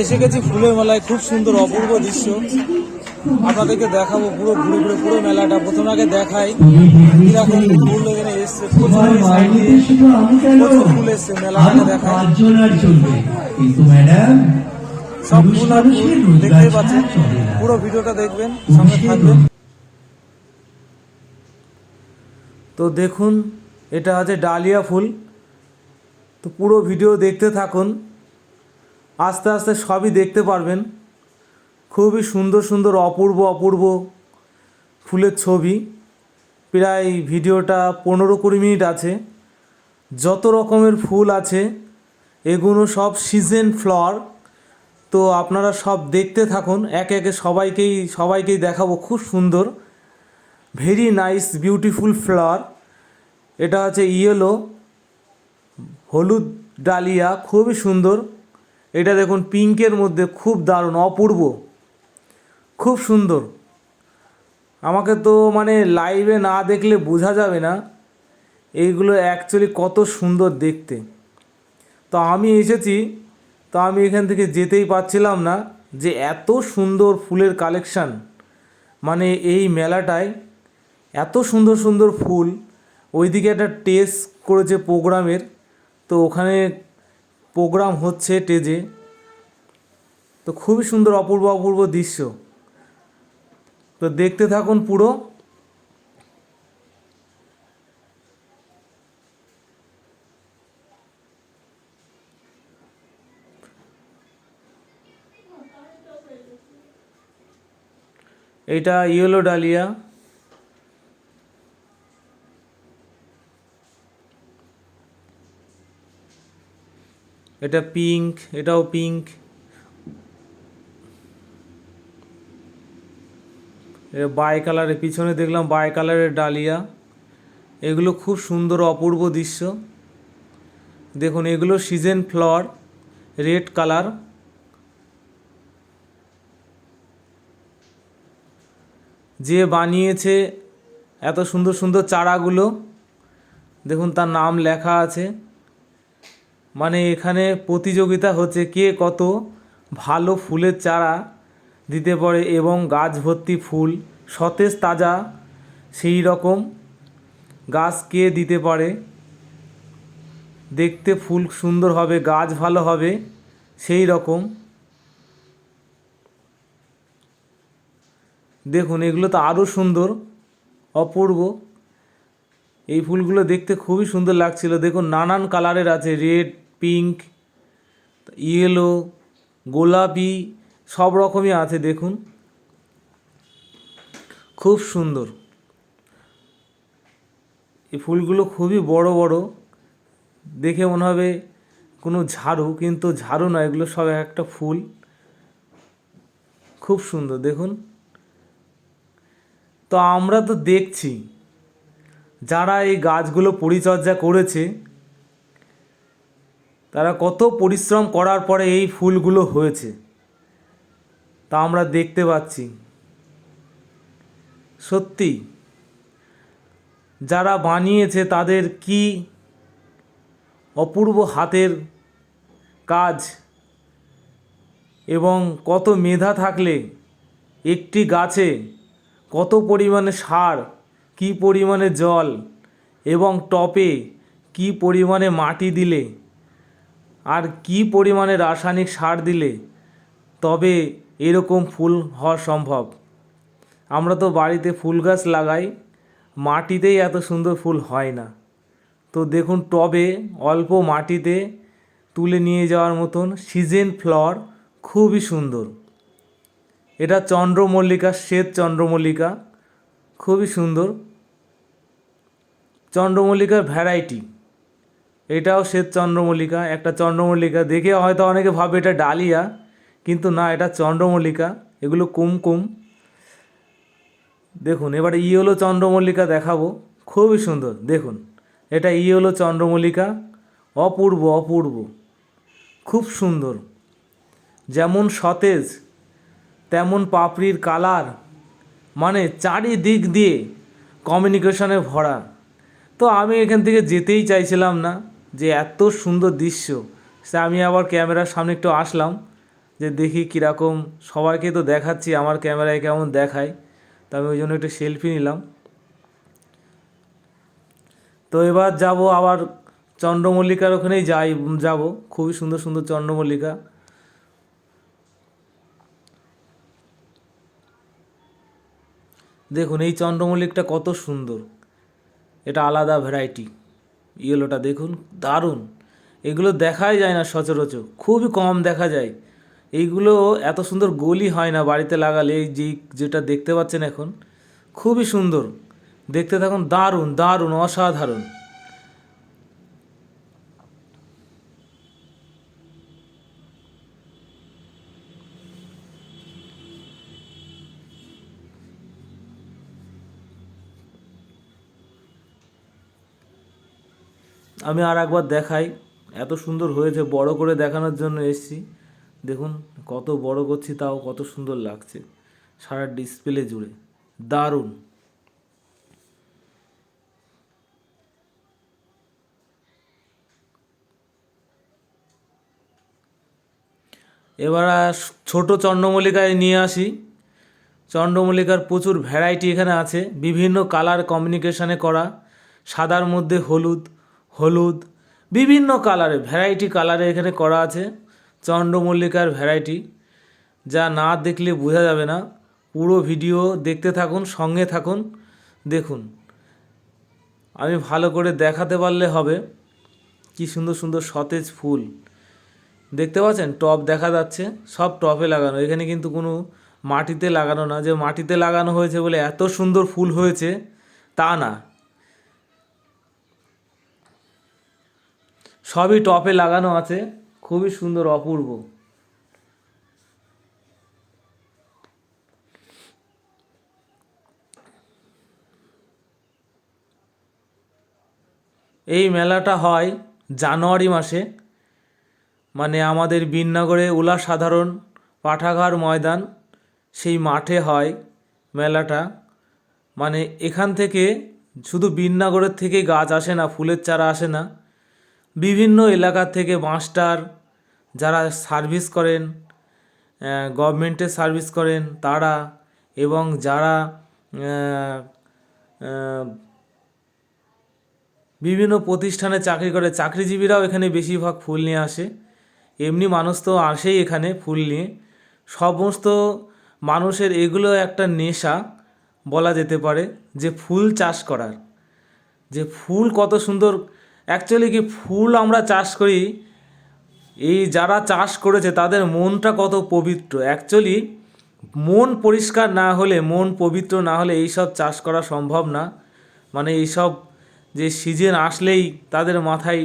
এসে গেছি ফুলের মেলায়। খুব সুন্দর অপূর্ব দৃশ্য। আপনাদেরকে দেখাবো পুরো ঘুরে ঘুরে পুরো মেলাটা। প্রথম আগে দেখাই কীরকম ফুল এখানে এসছে। প্রচুর ফুল এসছে মেলাটাকে চলবে কিন্তু ম্যাডাম সব ফুল দেখতেই পাচ্ছেন। পুরো ভিডিওটা দেখবেন, সঙ্গে থাকবেন। তো দেখুন, এটা আছে ডালিয়া ফুল। তো পুরো ভিডিও দেখতে থাকুন। আস্তে আস্তে সবই দেখতে পারবেন। খুবই সুন্দর সুন্দর, অপূর্ব অপূর্ব ফুলের ছবি। প্রায় ভিডিওটা পনেরো কুড়ি মিনিট আছে। যত রকমের ফুল আছে, এগুলো সব সিজন ফ্লাওয়ার তো আপনারা সব দেখতে থাকুন। একে একে সবাইকেই সবাইকেই দেখাবো। খুব সুন্দর ভেরি নাইস বিউটিফুল ফ্লাওয়ার এটা হচ্ছে ইয়েলো হলুদ, ডালিয়া। খুবই সুন্দর। এটা দেখুন পিঙ্কের মধ্যে খুব দারুণ, অপূর্ব। খুব সুন্দর। আমাকে তো মানে লাইভে না দেখলে বোঝা যাবে না এইগুলো অ্যাকচুয়ালি কত সুন্দর দেখতে। তো আমি এসেছি, তো আমি এখান থেকে যেতেই পারছিলাম না যে এত সুন্দর ফুলের কালেকশান মানে এই মেলাটায় এত সুন্দর সুন্দর ফুল। ওইদিকে একটা টেস্ট করেছে প্রোগ্রামের তো ওখানে প্রোগ্রাম হচ্ছে টেজে তো খুবই সুন্দর অপূর্ব অপূর্ব দৃশ্য। তো দেখতে থাকুন পুরো। এটা ইয়েলো ডালিয়া। এটা পিঙ্ক এটাও পিঙ্ক বাই কালারের, পিছনে দেখলাম বাই কালারের ডালিয়া। এগুলো খুব সুন্দর অপূর্ব দৃশ্য। দেখুন, এগুলো সিজন ফ্লাওয়ার রেড কালার যে বানিয়েছে এত সুন্দর সুন্দর চারাগুলো, দেখুন তার নাম লেখা আছে। মানে এখানে প্রতিযোগিতা হচ্ছে কে কত ভালো ফুলের চারা দিতে পারে এবং গাছ ভর্তি ফুল সতেজ তাজা সেই রকম গাছ কে দিতে পারে? দেখতে ফুল সুন্দর হবে, গাছ ভালো হবে, সেই রকম। দেখুন, এগুলো তো আরও সুন্দর, অপূর্ব। এই ফুলগুলো দেখতে খুবই সুন্দর লাগছিল। দেখুন, নানান কালারের আছে, রেড পিঙ্ক ইয়েলো গোলাপি, সব রকমই আছে, দেখুন। খুব সুন্দর। এই ফুলগুলো খুবই বড় বড়। দেখে মনে হবে কোনো ঝাড়ু, কিন্তু ঝাড়ু নয়, এগুলো সব একটা ফুল। খুব সুন্দর, দেখুন। তো আমরা তো দেখছি, যারা এই গাছগুলো পরিচর্যা করেছে তারা কত পরিশ্রম করার পরে এই ফুলগুলো হয়েছে। তা আমরা দেখতে পাচ্ছি। সত্যি, যারা বানিয়েছে তাদের কি অপূর্ব হাতের কাজ এবং কত মেধা থাকলে একটি গাছে কত পরিমাণে সার, কি পরিমাণে জল এবং টপে কি পরিমাণে মাটি দিলে আর কি পরিমাণে রাসায়নিক সার দিলে তবে এরকম ফুল হওয়া সম্ভব? আমরা তো বাড়িতে ফুল গাছ লাগাই, মাটিতেই এত সুন্দর ফুল হয় না। তো দেখুন, টবে অল্প মাটিতে তুলে নিয়ে যাওয়ার মতন সিজন ফ্লাওয়ার খুবই সুন্দর। এটা চন্দ্রমল্লিকা, শ্বেত চন্দ্রমল্লিকা, খুবই সুন্দর। চন্দ্রমল্লিকার ভ্যারাইটি। এটাও শ্বেত চন্দ্রমল্লিকা। একটা চন্দ্রমল্লিকা দেখে হয়তো অনেকে ভাবে এটা ডালিয়া, কিন্তু না, এটা চন্দ্রমল্লিকা। এগুলো কুমকুম। দেখুন, এবারে ইয়েলো চন্দ্রমল্লিকা দেখাবো। খুবই সুন্দর, দেখুন। এটা ইয়েলো চন্দ্রমল্লিকা, অপূর্ব অপূর্ব। খুব সুন্দর। যেমন সতেজ, তেমন পাপড়ির কালার। মানে চারিদিক দিয়ে কমিউনিকেশনে ভরা। তো আমি এখান থেকে যেতেই চাইছিলাম না। যে এত সুন্দর দৃশ্য। সে আমি আবার ক্যামেরার সামনে একটু আসলাম, যে দেখি কীরকম সবাইকে তো দেখাচ্ছি, আমার ক্যামেরায় কেমন দেখায়। তো আমি ওই জন্য একটু সেলফি নিলাম। তো এবার যাব আবার চন্দ্রমল্লিকার ওখানেই যাই, যাব। খুবই সুন্দর সুন্দর চন্দ্রমল্লিকা। দেখুন, এই চন্দ্রমল্লিকটা কত সুন্দর। এটা আলাদা ভ্যারাইটি ইয়েলোটা দেখুন, দারুণ। এগুলো দেখাই যায় না সচরাচর, খুবই কম দেখা যায়। এইগুলো এত সুন্দর গলি হয় না বাড়িতে লাগালে, এই যে যেটা দেখতে পাচ্ছেন এখন, খুবই সুন্দর। দেখতে থাকুন, দারুণ দারুণ, অসাধারণ। আমি আর একবার দেখাই। এত সুন্দর হয়েছে, বড় করে দেখানোর জন্য এসছি। দেখুন, কত বড় করছি তাও কত সুন্দর লাগছে। সারা ডিসপ্লে জুড়ে। দারুণ। এবার ছোট চন্দ্রমল্লিকায় নিয়ে আসি। চন্দ্রমল্লিকার প্রচুর ভ্যারাইটি এখানে আছে। বিভিন্ন কালার কমিউনিকেশনে করা। সাদার মধ্যে হলুদ হলুদ, বিভিন্ন কালারে ভ্যারাইটি কালারে এখানে করা আছে, চন্দ্রমল্লিকার ভ্যারাইটি যা না দেখলে বোঝা যাবে না। পুরো ভিডিও দেখতে থাকুন, সঙ্গে থাকুন, দেখুন। আমি ভালো করে দেখাতে পারলে হবে। কি সুন্দর সুন্দর সতেজ ফুল। দেখতে পাচ্ছেন? টপ দেখা যাচ্ছে। সব টপে লাগানো। এখানে কিন্তু কোনো মাটিতে লাগানো না। যে মাটিতে লাগানো হয়েছে বলে এত সুন্দর ফুল হয়েছে, তা না। সবই টপে লাগানো আছে, খুবই সুন্দর, অপূর্ব। এই মেলাটা হয় জানুয়ারি মাসে মানে আমাদের বিননগরে উলা সাধারণ পাঠাগার ময়দান, সেই মাঠে হয় মেলাটা। মানে এখান থেকে শুধু বিননগরের থেকে গাছ আসে না, ফুলের চারা আসে না। বিভিন্ন এলাকার থেকে মাস্টার যারা সার্ভিস করেন গভর্নমেন্টের সার্ভিস করেন, তারা এবং যারা বিভিন্ন প্রতিষ্ঠানে চাকরি করে, চাকরিজীবীরাও এখানে বেশিরভাগ ফুল নিয়ে আসে। এমনি মানুষ তো আসেই এখানে ফুল নিয়ে। সমস্ত মানুষের এগুলো একটা নেশা বলা যেতে পারে যে ফুল চাষ করার। যে ফুল কত সুন্দর অ্যাকচুয়ালি কি ফুল আমরা চাষ করি, এই যারা চাষ করেছে তাদের মনটা কত পবিত্র। অ্যাকচুয়ালি মন পরিষ্কার না হলে, মন পবিত্র না হলে এইসব চাষ করা সম্ভব না। মানে এইসব যে সিজন আসলেই তাদের মাথায়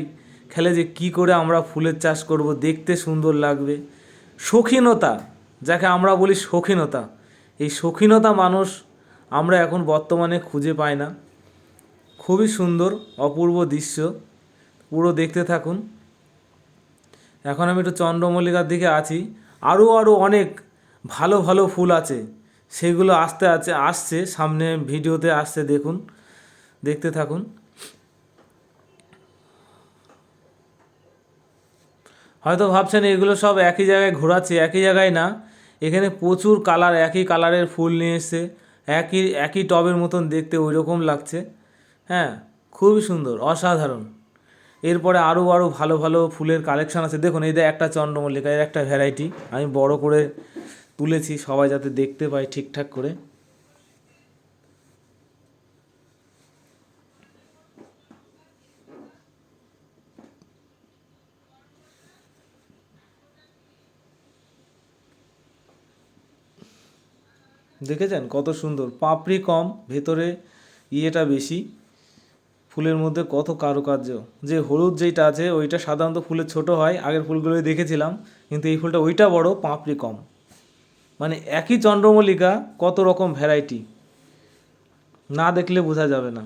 খেলে যে কি করে আমরা ফুলের চাষ করব, দেখতে সুন্দর লাগবে। শৌখিনতা, যাকে আমরা বলি শৌখিনতা, এই শৌখিনতা মানুষ আমরা এখন বর্তমানে খুঁজে পাই না। খুবই সুন্দর, অপূর্ব দৃশ্য। পুরো দেখতে থাকুন। এখন আমি একটু চন্দ্রমল্লিকার দিকে আছি। আরও আরও অনেক ভালো ভালো ফুল আছে। সেগুলো আসতে আছে আসছে, সামনে ভিডিওতে আসছে, দেখুন, দেখতে থাকুন। হয়তো ভাবছেন এগুলো সব একই জায়গায় ঘোরাচ্ছে, একই জায়গায় না। এখানে প্রচুর কালার, একই কালারের ফুল নিয়ে এসছে। একই একই টবের মতন দেখতে ওই রকম লাগছে। হ্যাঁ খুবই সুন্দর, অসাধারণ। এরপরে আরও আরও ভালো ভালো ফুলের কালেকশান আছে। দেখুন, এই একটা চন্দ্রমল্লিকা, এর একটা ভ্যারাইটি আমি বড় করে তুলেছি, সবাই যাতে দেখতে পায় ঠিকঠাক করে। দেখেছেন কত সুন্দর? পাপড়ি কম, ভেতরে ইয়েটা বেশি। ফুলের মধ্যে কত কারুকার্য। যে হলুদ যেইটা আছে, ওইটা সাধারণত ফুলের ছোট হয়, আগের ফুলগুলোই দেখেছিলাম, কিন্তু এই ফুলটা ওইটা বড়, পাঁপড়ি কম। মানে একই চন্দ্রমল্লিকা, কত রকম ভ্যারাইটি না দেখলে বোঝা যাবে না।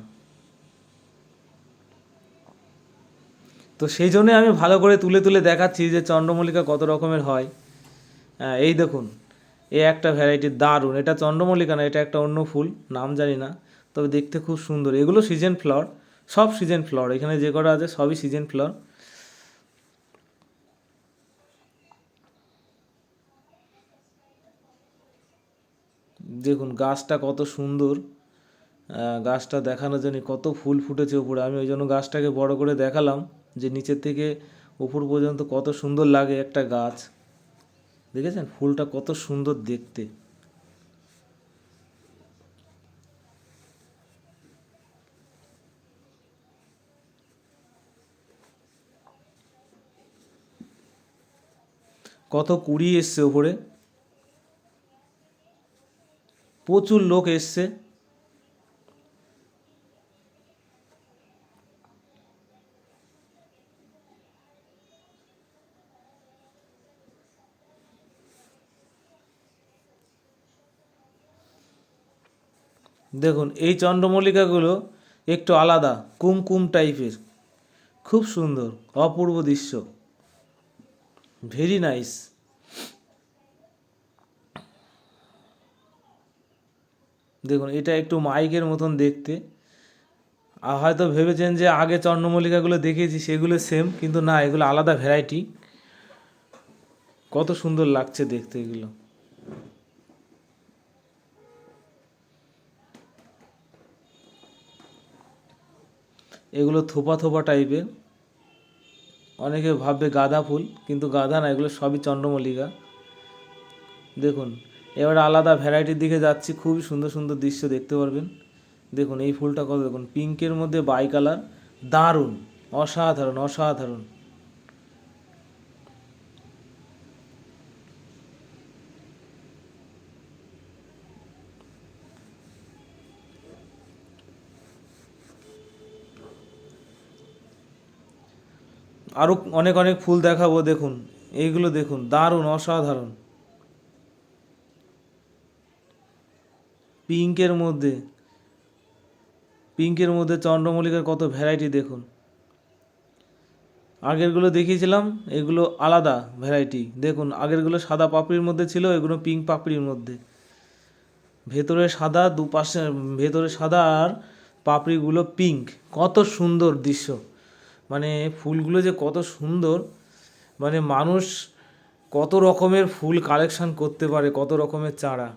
তো সেই জন্যে আমি ভালো করে তুলে তুলে দেখাচ্ছি যে চন্দ্রমল্লিকা কত রকমের হ্যাঁ। এই দেখুন, এ একটা ভ্যারাইটি দারুণ। এটা চন্দ্রমল্লিকা না, এটা একটা অন্য ফুল, নাম জানি না। তবে দেখতে খুব সুন্দর। এগুলো সিজন ফ্লাওয়ার সব সিজন ফ্লোর এখানে যে কটা আছে সবই সিজন ফ্লোর দেখুন, গাছটা কত সুন্দর গাছটা দেখানোর জন্য কত ফুল ফুটেছে উপরে। আমি ওই জন্য গাছটাকে বড় করে দেখালাম যে নিচের থেকে উপর পর্যন্ত কত সুন্দর লাগে একটা গাছ। দেখেছেন? ফুলটা কত সুন্দর দেখতে। কত কুড়ি এসছে ওপরে? প্রচুর লোক এসছে। দেখুন, এই চন্দ্রমল্লিকাগুলো একটু আলাদা, কুমকুম টাইপের খুব সুন্দর, অপূর্ব দৃশ্য। ভেরি নাইস দেখুন, এটা একটু মাইকের মতন দেখতে। আর হয়তো ভেবেছেন যে আগে চন্দ্রমল্লিকাগুলো দেখেছি সেগুলো সেম কিন্তু না, এগুলো আলাদা ভ্যারাইটি কত সুন্দর লাগছে দেখতে এগুলো। এগুলো থোপা থোপা টাইপের অনেকে ভাববে গাঁদা ফুল, কিন্তু গাঁদা না, এগুলো সবই চন্দ্রমল্লিকা। দেখুন, এবার আলাদা ভ্যারাইটির দিকে যাচ্ছি, খুবই সুন্দর সুন্দর দৃশ্য দেখতে পারবেন। দেখুন, এই ফুলটা কত, দেখুন, পিঙ্কের মধ্যে বাই কালার, দারুণ, অসাধারণ অসাধারণ। আরও অনেক অনেক ফুল দেখাবো, দেখুন। এইগুলো দেখুন, দারুণ, অসাধারণ। পিঙ্কের মধ্যে পিঙ্কের মধ্যে চন্দ্রমল্লিকার কত ভ্যারাইটি দেখুন। আগেরগুলো দেখিয়েছিলাম, এগুলো আলাদা ভ্যারাইটি। দেখুন, আগেরগুলো সাদা পাপড়ির মধ্যে ছিল, এগুলো পিঙ্ক পাপড়ির মধ্যে। ভেতরে সাদা, দুপাশে, ভেতরে সাদা আর পাপড়িগুলো পিঙ্ক। কত সুন্দর দৃশ্য। মানে ফুলগুলো যে কত সুন্দর মানে মানুষ কত রকমের ফুল কালেকশান করতে পারে, কত রকমের চারা।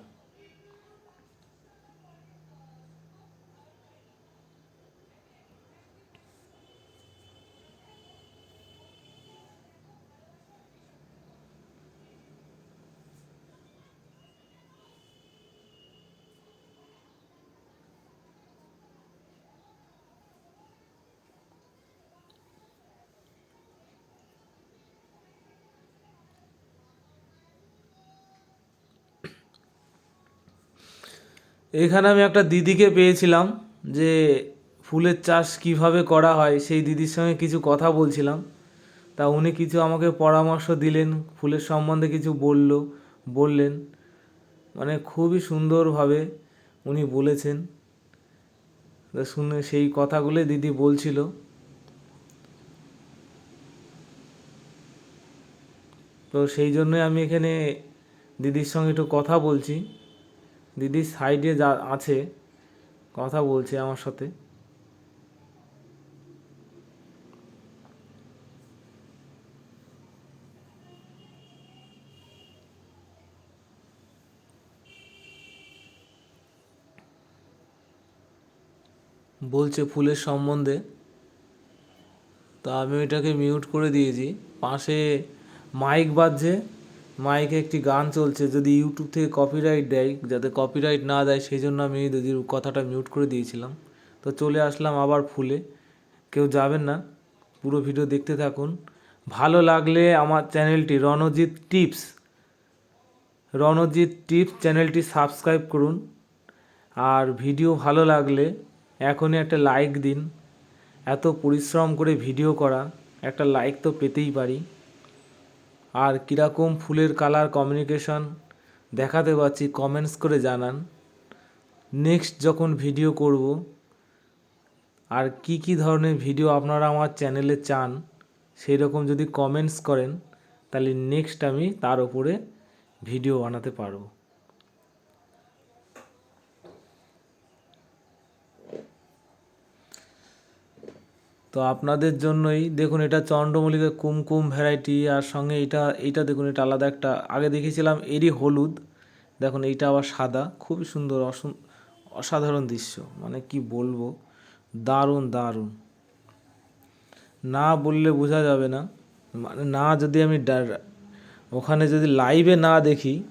এখানে আমি একটা দিদিকে পেয়েছিলাম যে ফুলের চাষ কীভাবে করা হয়, সেই দিদির সঙ্গে কিছু কথা বলছিলাম। তা উনি কিছু আমাকে পরামর্শ দিলেন, ফুলের সম্বন্ধে কিছু বলল, বললেন। মানে খুবই সুন্দরভাবে উনি বলেছেন। শুনে সেই কথাগুলো দিদি বলছিল। তো সেই জন্যই আমি এখানে দিদির সঙ্গে একটু কথা বলছি। দিদি সাইডে যা আছে, কথা বলছে আমার সাথে। বলছে ফুলের সম্বন্ধে। তা আমি ওইটাকে মিউট করে দিয়েছি। পাশে মাইক বাজছে। মাইকে একটি গান চলছে, যদি ইউটিউব থেকে কপিরাইট দেয়, যাতে কপিরাইট না দেয় সেই জন্য আমি দিদির কথাটা মিউট করে দিয়েছিলাম। তো চলে আসলাম আবার ফুলে। কেউ যাবেন না, পুরো ভিডিও দেখতে থাকুন। ভালো লাগলে আমার চ্যানেলটি রণজিৎ টিপস। রণজিৎ টিপস চ্যানেলটি সাবস্ক্রাইব করুন। আর ভিডিও ভালো লাগলে এখনই একটা লাইক দিন। এত পরিশ্রম করে ভিডিও করা, একটা লাইক তো পেতেই পারি। আর কীরকম ফুলের কালার কমিউনিকেশন দেখাতে পারছি কমেন্টস করে জানান। নেক্সট যখন ভিডিও করব, আর কি কি ধরনের ভিডিও আপনারা আমার চ্যানেলে চান সেই রকম যদি কমেন্টস করেন, তাহলে নেক্সট আমি তার উপরে ভিডিও বানাতে পারব। তো আপনাদের জন্যই, দেখুন এটা চন্দ্রমল্লিকা কুমকুম ভ্যারাইটি আর সঙ্গে এটা এইটা দেখুন, এটা আলাদা একটা, আগে দেখেছিলাম এরই হলুদ, দেখুন এইটা আবার সাদা, খুবই সুন্দর অসু- অসাধারণ দৃশ্য মানে কি বলব, দারুণ দারুণ। না বললে বোঝা যাবে না মানে না যদি আমি ওখানে যদি লাইভে না দেখি,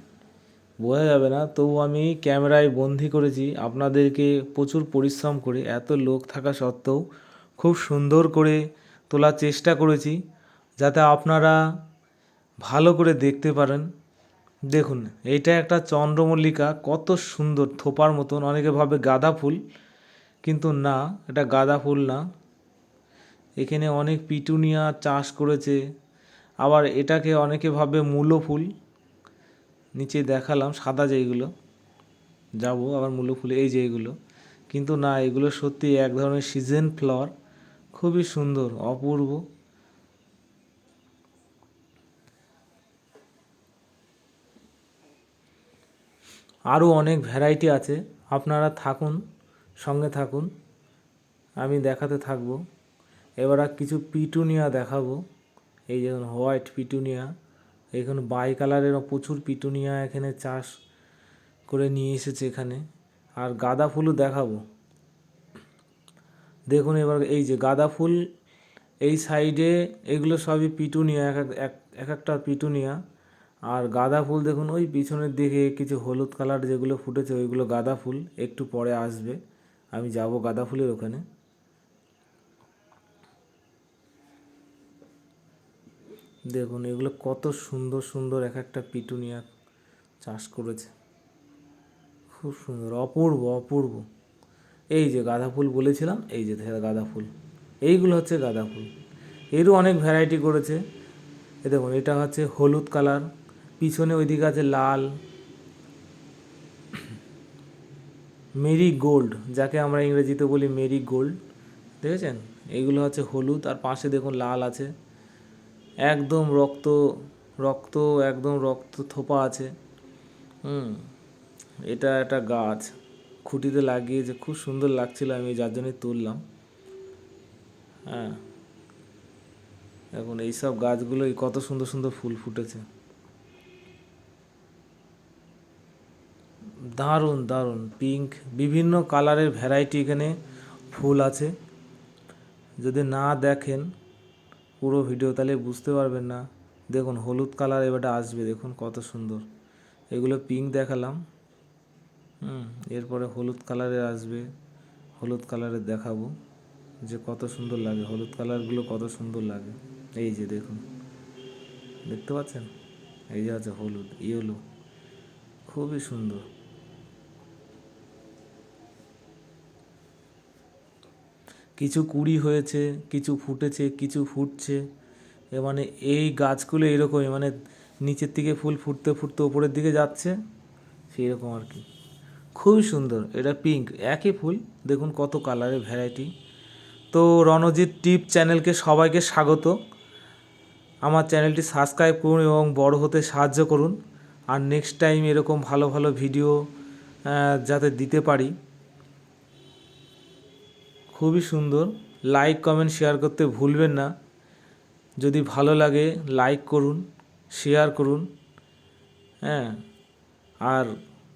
বোঝা যাবে না, তবু আমি ক্যামেরায় বন্দি করেছি, আপনাদেরকে প্রচুর পরিশ্রম করে, এত লোক থাকা সত্ত্বেও খুব সুন্দর করে তোলার চেষ্টা করেছি যাতে আপনারা ভালো করে দেখতে পারেন। দেখুন, এইটা একটা চন্দ্রমল্লিকা, কত সুন্দর থোপার মতন, অনেকে ভাবে গাঁদা ফুল, কিন্তু না, এটা গাঁদা ফুল না। এখানে অনেক পিটুনিয়া চাষ করেছে, আবার এটাকে অনেকে ভাবে মূলো ফুল। নিচে দেখালাম সাদা যেইগুলো, যাব আবার মূলো ফুল, এই যে এগুলো কিন্তু না, এগুলো সত্যি এক ধরনের সিজন ফ্লাওয়ার খুবই সুন্দর, অপূর্ব। আরও অনেক ভ্যারাইটি আছে। আপনারা থাকুন, সঙ্গে থাকুন। আমি দেখাতে থাকব। এবার আর কিছু পিটুনিয়া দেখাবো। এই যেমন হোয়াইট পিটুনিয়া। এখানে বাই কালারের প্রচুর পিটুনিয়া এখানে চাষ করে নিয়ে এসেছে এখানে। আর গাঁদা ফুলও দেখাবো। দেখুন এবার এই যে গাঁদা ফুল, এই সাইডে এগুলো সবই পিটুনিয়া, এক এক- এক এক একটা পিটুনিয়া। আর গাঁদা ফুল দেখুন, ওই পিছনের দিকে কিছু হলুদ কালার যেগুলো ফুটেছে, ওইগুলো গাঁদা ফুল, একটু পরে আসবে। আমি যাব গাঁদা ফুলের ওখানে। দেখুন, এগুলো কত সুন্দর সুন্দর এক একটা পিটুনিয়া চাষ করেছে। খুব সুন্দর, অপূর্ব অপূর্ব। এই যে গাঁদা ফুল বলেছিলাম, এই যে গাঁদা ফুল, এইগুলো হচ্ছে গাঁদা ফুল। এরও অনেক ভ্যারাইটি করেছে। এ দেখুন, এটা হচ্ছে হলুদ কালার পিছনে ওইদিকে আছে লাল, মেরি গোল্ড, যাকে আমরা ইংরেজিতে বলি মেরি গোল্ড, দেখেছেন? এইগুলো হচ্ছে হলুদ, আর পাশে দেখুন লাল আছে। একদম রক্ত রক্ত, একদম রক্ত থোপা আছে। হুম, এটা একটা গাছ। খুঁটিতে লাগিয়েছে খুব সুন্দর লাগছিল, আমি যার জন্যই তুললাম। হ্যাঁ। এখন এইসব গাছগুলোই কত সুন্দর সুন্দর ফুল ফুটেছে। দারুণ দারুণ। পিঙ্ক বিভিন্ন কালারের ভ্যারাইটি এখানে ফুল আছে। যদি না দেখেন পুরো ভিডিও, তাহলে বুঝতে পারবেন না। দেখুন, হলুদ কালার এবারটা আসবে, দেখুন কত সুন্দর। এগুলো পিঙ্ক দেখালাম। হুম। এরপরে হলুদ কালারের আসবে, হলুদ কালারের দেখাবো যে কত সুন্দর লাগে, হলুদ কালারগুলো কত সুন্দর লাগে। এই যে দেখুন, দেখতে পাচ্ছেন? এই যে আছে হলুদ, ইয়েলো, খুবই সুন্দর। কিছু কুড়ি হয়েছে, কিছু ফুটেছে, কিছু ফুটছে, এ মানে এই গাছগুলো এরকমই মানে নিচের দিকে ফুল ফুটতে ফুটতে ওপরের দিকে যাচ্ছে সেই রকম আর কি। খুবই সুন্দর, এটা পিঙ্ক একই ফুল, দেখুন কত কালারের ভ্যারাইটি তো রণজিৎ টিপ চ্যানেলকে সবাইকে স্বাগত। আমার চ্যানেলটি সাবস্ক্রাইব করুন এবং বড় হতে সাহায্য করুন। আর নেক্সট টাইম এরকম ভালো ভালো ভিডিও যাতে দিতে পারি। খুবই সুন্দর লাইক কমেন্ট শেয়ার করতে ভুলবেন না। যদি ভালো লাগে লাইক করুন শেয়ার করুন। হ্যাঁ আর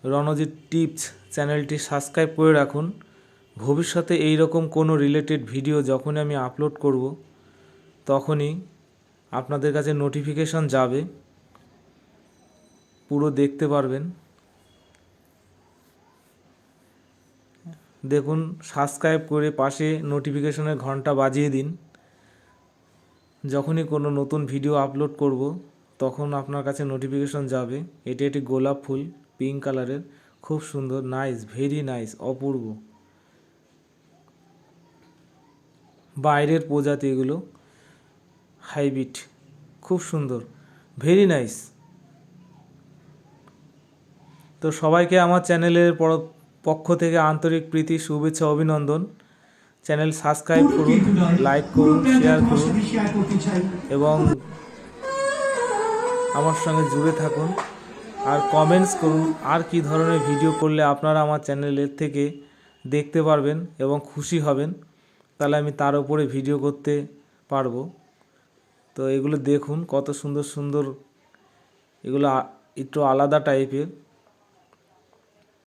রণজিৎ টিপস চ্যানেলটি সাবস্ক্রাইব করে রাখুন। ভবিষ্যতে এই রকম কোনো রিলেটেড ভিডিও যখনই আমি আপলোড করব, তখনই আপনাদের কাছে নোটিফিকেশন যাবে। পুরো দেখতে পারবেন। দেখুন সাবস্ক্রাইব করে পাশে নোটিফিকেশনের ঘণ্টা বাজিয়ে দিন। যখনই কোনো নতুন ভিডিও আপলোড করব, তখন আপনার কাছে নোটিফিকেশন যাবে। এটি একটি গোলাপ ফুল। পিঙ্ক কালারের খুব সুন্দর নাইস ভেরি নাইস অপূর্ব। বাইরের প্রজাতি এগুলো হাইব্রিড খুব সুন্দর ভেরি নাইস তো সবাইকে আমার চ্যানেলের পক্ষ থেকে আন্তরিক প্রীতি শুভেচ্ছা অভিনন্দন। চ্যানেল সাবস্ক্রাইব করুন লাইক করুন শেয়ার করুন। এবং আমার সঙ্গে জুড়ে থাকুন। আর কমেন্টস করুন, আর কি ধরনের ভিডিও করলে আপনারা আমার চ্যানেলের থেকে দেখতে পারবেন এবং খুশি হবেন, তাহলে আমি তার উপরে ভিডিও করতে পারব। তো এগুলো দেখুন, কত সুন্দর সুন্দর, এগুলো একটু আলাদা টাইপের